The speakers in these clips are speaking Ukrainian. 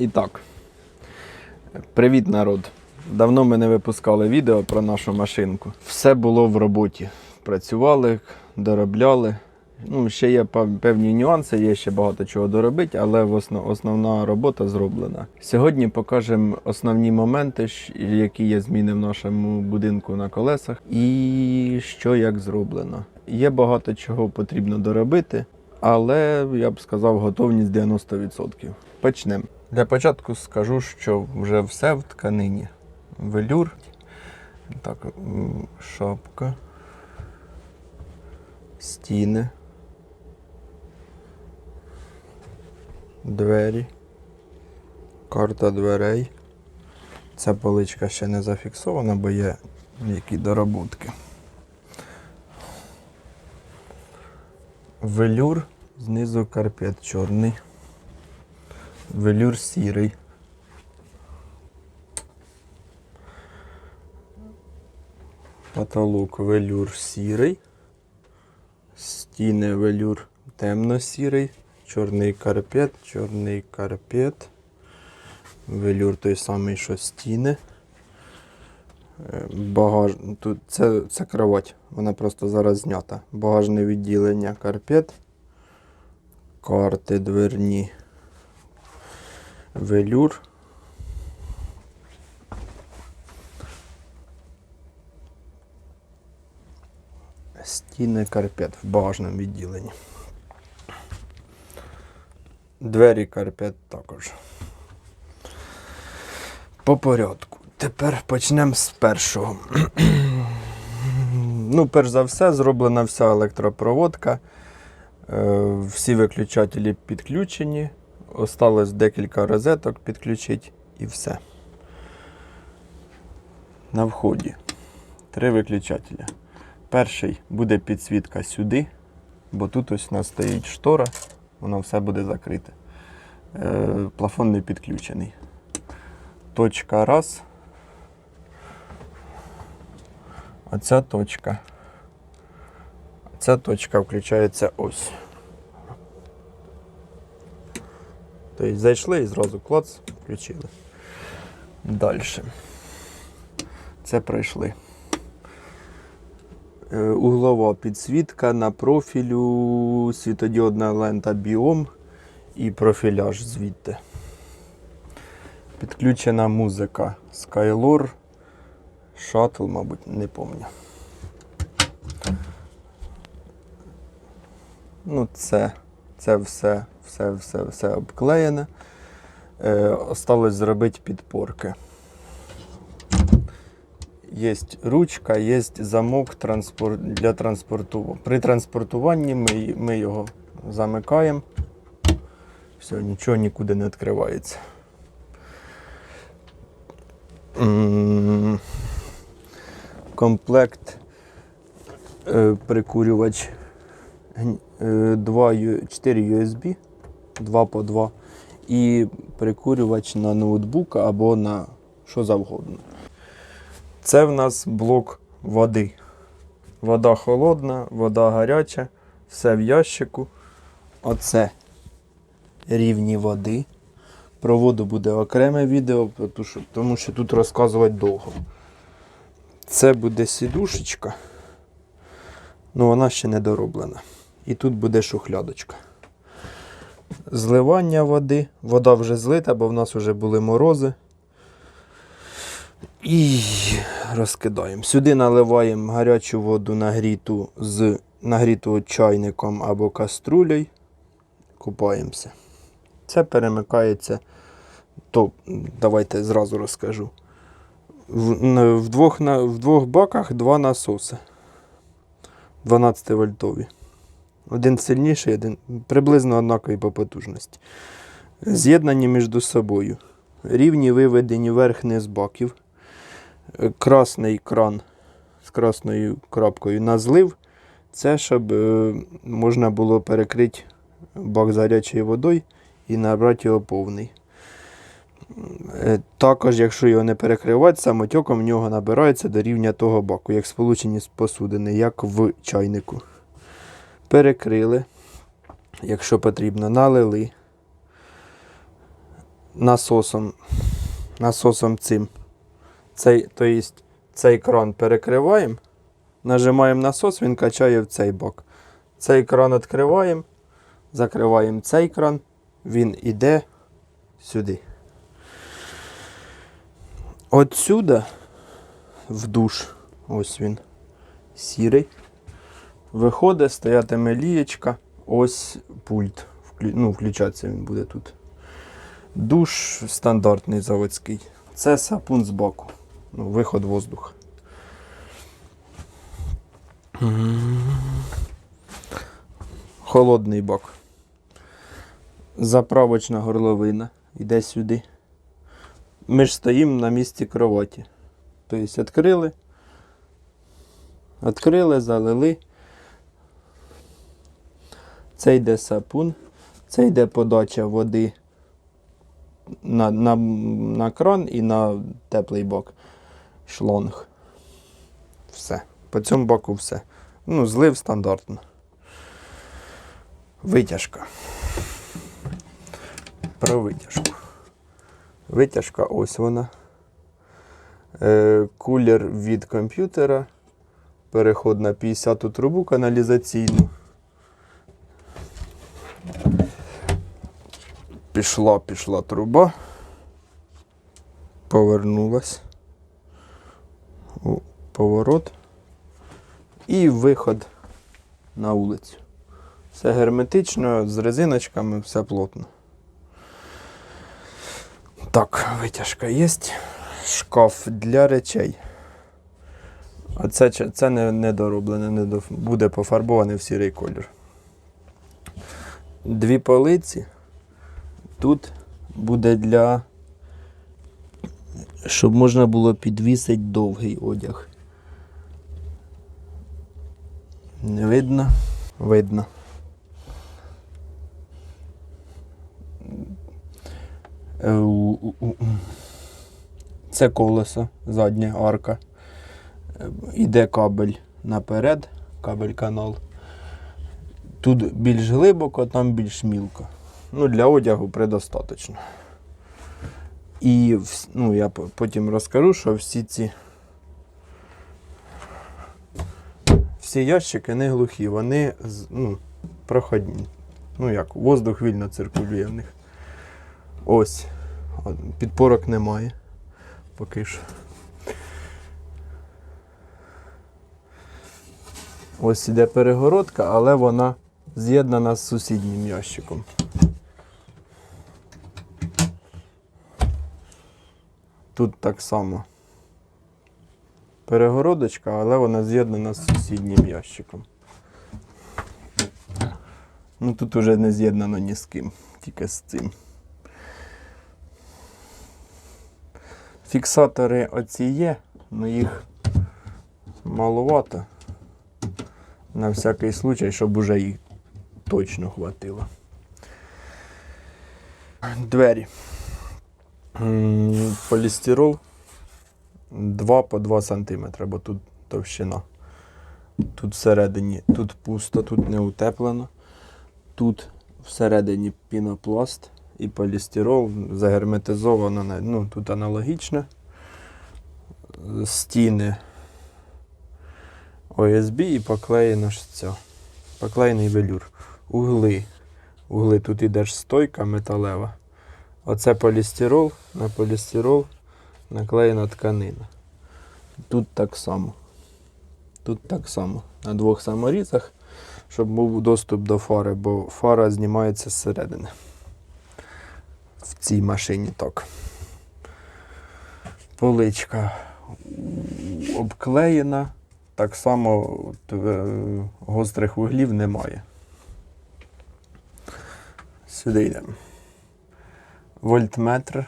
І так. Привіт, народ. Давно ми не випускали відео про нашу машинку. Все було в роботі. Працювали, доробляли. Ну, ще є певні нюанси, є ще багато чого доробити, але основна робота зроблена. Сьогодні покажемо основні моменти, які є зміни в нашому будинку на колесах, і що як зроблено. Є багато чого потрібно доробити, але я б сказав, готовність 90%. Почнемо. Для початку скажу, що вже все в тканині. Велюр. Так, шапка. Стіни. Двері. Карта дверей. Ця поличка ще не зафіксована, бо є які доработки. Велюр, знизу карпет чорний. Велюр сірий. Потолок велюр сірий. Стіни велюр темно-сірий. Чорний карпет, чорний карпет. Велюр той самий, що стіни. Багаж... Тут це, це кровать, вона просто зараз знята. Багажне відділення карпет. Карти дверні. Велюр. Стіни карпет в багажному відділенні. Двері карпет також. По порядку. Тепер почнемо з першого. ну, перш за все, зроблена вся електропроводка. Е, всі виключателі підключені. Осталось декілька розеток підключити і все. На вході три виключателя. Перший буде підсвітка сюди, бо тут ось у нас стоїть штора, воно все буде закрите. Е, плафон не підключений. Точка раз. Оця точка. Ця точка включається ось. Тобто зайшли і зразу клац, включили. Далі. Це пройшли. Е, Углова підсвітка на профілю, світодіодна лента біом і профіляж звідти. Підключена музика Skylore, Shuttle, мабуть, не пам'ятаю. Ну, це, це все, все, все, все обклеєне. Е, осталось зробити підпорки. Є ручка, є замок транспор... для транспорту. При транспортуванні ми, ми його замикаємо. Все, нічого нікуди не відкривається. М, Комплект е, прикурювач гн- е, два ю- 4 USB, 2 по 2, і прикурювач на ноутбук або на що завгодно. Це в нас блок води. Вода холодна, вода гаряча, все в ящику. Оце рівні води. Про воду буде окреме відео, тому що тут розказувати довго. Це буде сідушечка. Ну вона ще не дороблена. І тут буде шухлядочка. Зливання води. Вода вже злита, бо в нас вже були морози. І розкидаємо. Сюди наливаємо гарячу воду нагріту з нагріту чайником або каструлею. Купаємося. Це перемикається. То давайте зразу розкажу. В, в, двох, на, в двох баках два насоси. 12 вольтові. Один сильніший, один приблизно однакові по потужності. З'єднані між собою. Рівні виведені верх-низ баків. Е, Красний кран з красною крапкою на злив. Це щоб е, можна було перекрити бак з гарячою водою і набрати його повний. Е, Також, якщо його не перекривати, самотьоком в нього набирається до рівня того баку, як сполучені з посудини, як в чайнику. Перекрили, якщо потрібно, налили. насосом, насосом цим. Цей, то есть, цей кран перекриваємо, нажимаємо насос, він качає в цей бок. Цей кран відкриваємо, закриваємо цей кран, він іде сюди. Отсюда в душ, ось він, сірий. Виходить, стоятиме лієчка, ось пульт. Ну, включатися він буде тут. Душ стандартний заводський. Це сапун з боку. Ну, виход воздуха. Холодний бак. Заправочна горловина. Йде сюди. Ми ж стоїмо на місці кроваті. Тобто відкрили. Відкрили, залили. Це йде сапун, це йде подача води на, на, на кран і на теплий бак. Шлонг. Все. По цьому боку все. Ну, злив стандартно. Витяжка. Про витяжку. Витяжка ось вона. Е, кулер від комп'ютера. Переход на 50 трубу каналізаційну. Пішла, пішла труба. Повернулась. У поворот. І виход на вулицю. Все герметично, з резиночками, все плотно. Так, витяжка є. Шкаф для речей. А це, це не, недороблене, не до, буде пофарбоване в сірий колір. Дві полиці. Тут буде для. Щоб можна було підвісити довгий одяг. Не видно? Видно. Е, у- у- у- Це колесо, задня арка. Е, Іде кабель наперед, кабель канал. Тут більш глибоко, там більш мілко. Ну, для одягу предостаточно. І ну, я потім розкажу, що всі ці всі ящики не глухі, вони ну, проходні. Ну як, воздух вільно циркулює в них. Ось. Підпорок немає. Поки що. Ось іде перегородка, але вона з'єднана з сусіднім ящиком. Тут так само. Перегородочка, але вона з'єднана з сусіднім ящиком. Ну тут уже не з'єднано ні з ким, тільки з цим. Фіксатори оці є, але їх маловато. На всякий случай, щоб уже їх точно хватило. Двері. Полістирол 2 по 2 см, бо тут товщина. Тут всередині тут пусто, тут не утеплено. Тут всередині пінопласт і полістирол загерметизовано. Ну, тут аналогічно. Стіни ОСБ і поклеєно ж ця. Поклеєний велюр. Угли. Угли тут іде ж стойка металева. Оце полістирол, на полістирол наклеєна тканина. Тут так само. Тут так само. На двох саморізах, щоб був доступ до фари, бо фара знімається зсередини. В цій машині так. Поличка обклеєна. Так само е, гострих вуглів немає. Сюди йдемо. Вольтметр,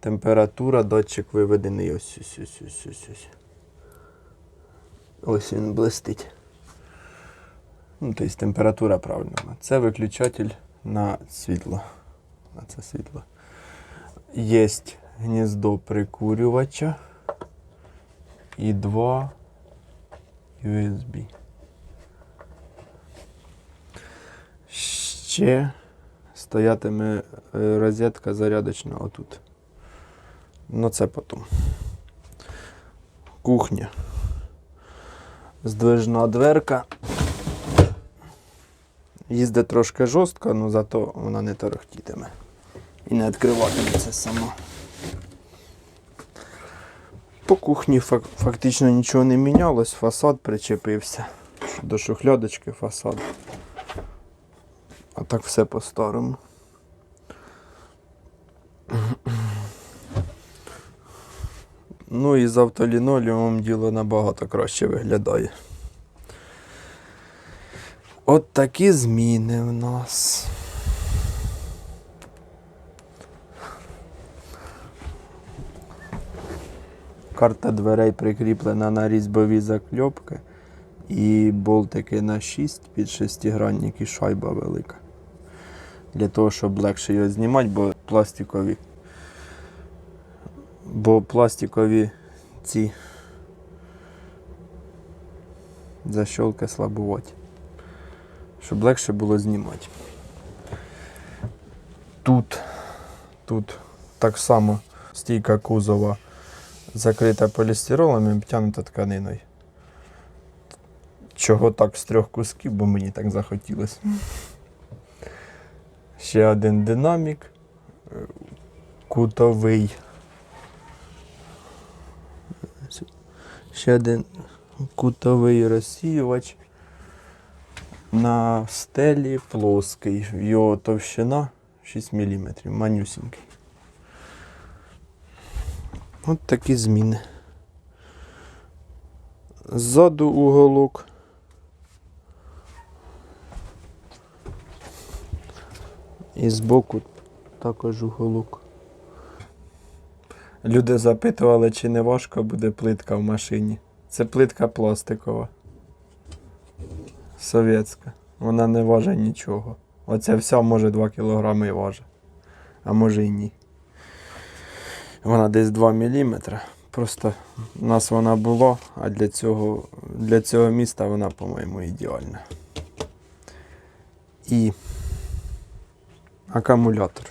температура, датчик виведений ось ось ось ось ось. Ось, ось він блистить. Ну, тобто температура правильна. Це виключатель на світло. На це світло. Є гніздо прикурювача і два USB. Ще стоятиме е, розетка зарядочна отут. Ну це потім. Кухня. Здвижна дверка. Їздить трошки жорстко, але зато вона не торохтітиме. І не відкриватиметься сама. По кухні фак- фактично нічого не мінялось, фасад причепився. До шухлядочки фасад. А так все по-старому. Ну і з автолінолеумом діло набагато краще виглядає. От такі зміни в нас. Карта дверей прикріплена на різьбові закльопки і болтики на 6 під шестигранник і шайба велика. Для того, щоб легше його знімати, бо пластикові. Бо пластикові ці защолки слабуваті. Щоб легше було знімати. Тут, тут так само стійка кузова закрита полістиролом і обтягнута тканиною. Чого так з трьох кусків, бо мені так захотілося. Ще один динамік е, кутовий. Ще один кутовий розсіювач на стелі плоский. Його товщина 6 мм, манюсінький. От такі зміни. Ззаду уголок. І збоку також уголок. Люди запитували, чи не важко буде плитка в машині. Це плитка пластикова. Совєтська. Вона не важить нічого. Оця вся може 2 кг і важить. А може і ні. Вона десь 2 мм. Просто у нас вона була, а для цього, для цього міста вона, по-моєму, ідеальна. І акумулятор.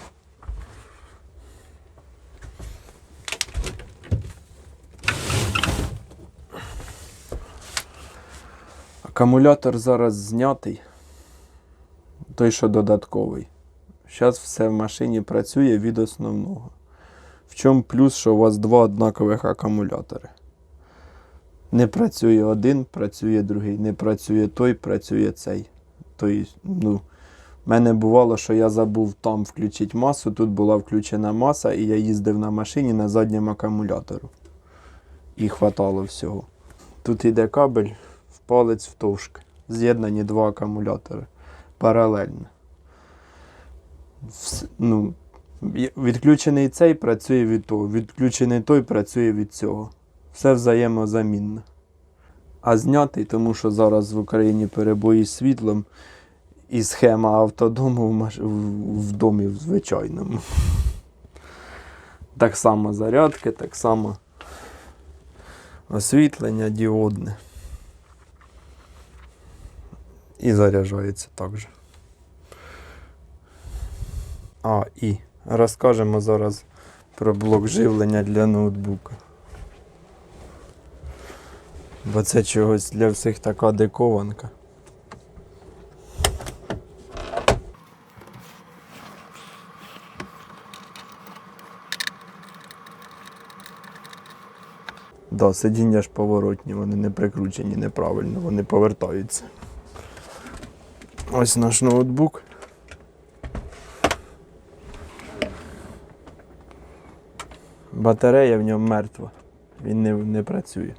Акумулятор зараз знятий. Той, що додатковий. Зараз все в машині працює від основного. В чому плюс, що у вас два однакових акумулятори. Не працює один, працює другий. Не працює той, працює цей. Тобто, ну, мене бувало, що я забув там включити масу, тут була включена маса, і я їздив на машині на задньому акумулятору. І хватало всього. Тут йде кабель в палець втовшки. З'єднані два акумулятори паралельно. Ну, відключений цей працює від того, відключений той працює від цього. Все взаємозамінно. А знятий, тому що зараз в Україні перебої з світлом і схема автодому в, маш... в домі в звичайному. Так само зарядки, так само освітлення діодне. І заряджається також. А, і розкажемо зараз про блок живлення для ноутбука. Бо це чогось для всіх така дикованка. Да, сидіння ж поворотні, вони не прикручені неправильно, вони повертаються. Ось наш ноутбук. Батарея в ньому мертва. Він не, не працює.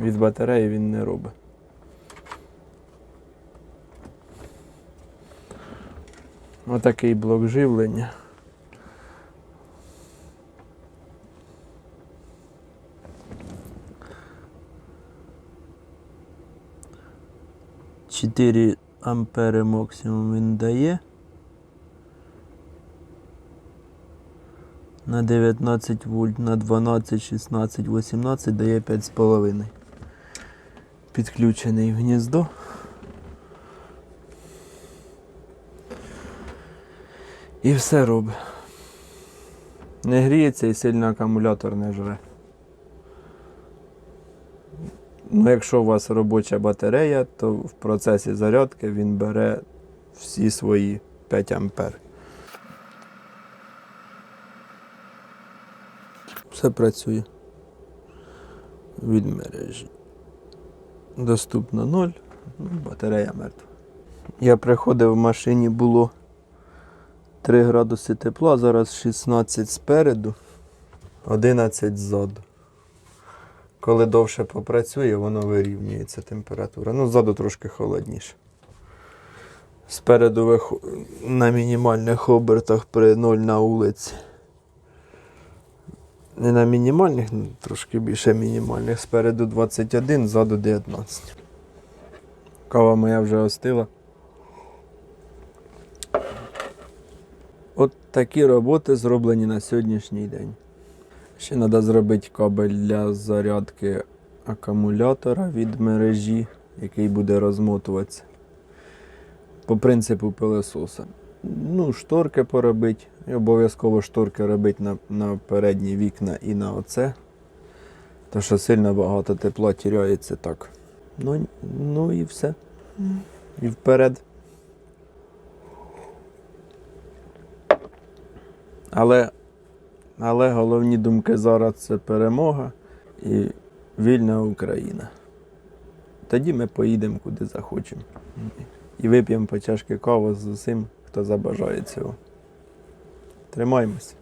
Від батареї він не робить. Отакий блок живлення. Чотири ампери максимум він дає. На 19 вольт, на 12, 16, 18 дає 5,5. Підключений в гніздо. І все робить. Не гріється і сильно акумулятор не жре. Ну, якщо у вас робоча батарея, то в процесі зарядки він бере всі свої 5 ампер. Все працює від мережі. Доступно 0, ну, батарея мертва. Я приходив в машині було 3 градуси тепла, зараз 16 спереду, 11 ззаду. Коли довше попрацює, воно вирівнюється температура. Ну, ззаду трошки холодніше. Спереду на мінімальних обертах при 0 на вулиці. Не на мінімальних, трошки більше мінімальних. Спереду 21, ззаду 19. Кава моя вже остила. От такі роботи зроблені на сьогоднішній день. Ще треба зробити кабель для зарядки акумулятора від мережі, який буде розмотуватися. По принципу пилососа. Ну, шторки поробити. І обов'язково шторки робити на, на передні вікна і на оце. То що сильно багато тепла тіряється так. Ну, ну і все. І вперед. Але, але головні думки зараз це перемога і вільна Україна. Тоді ми поїдемо куди захочемо. І вип'ємо по чашки кави з усім, хто забажає цього. Тримаємося.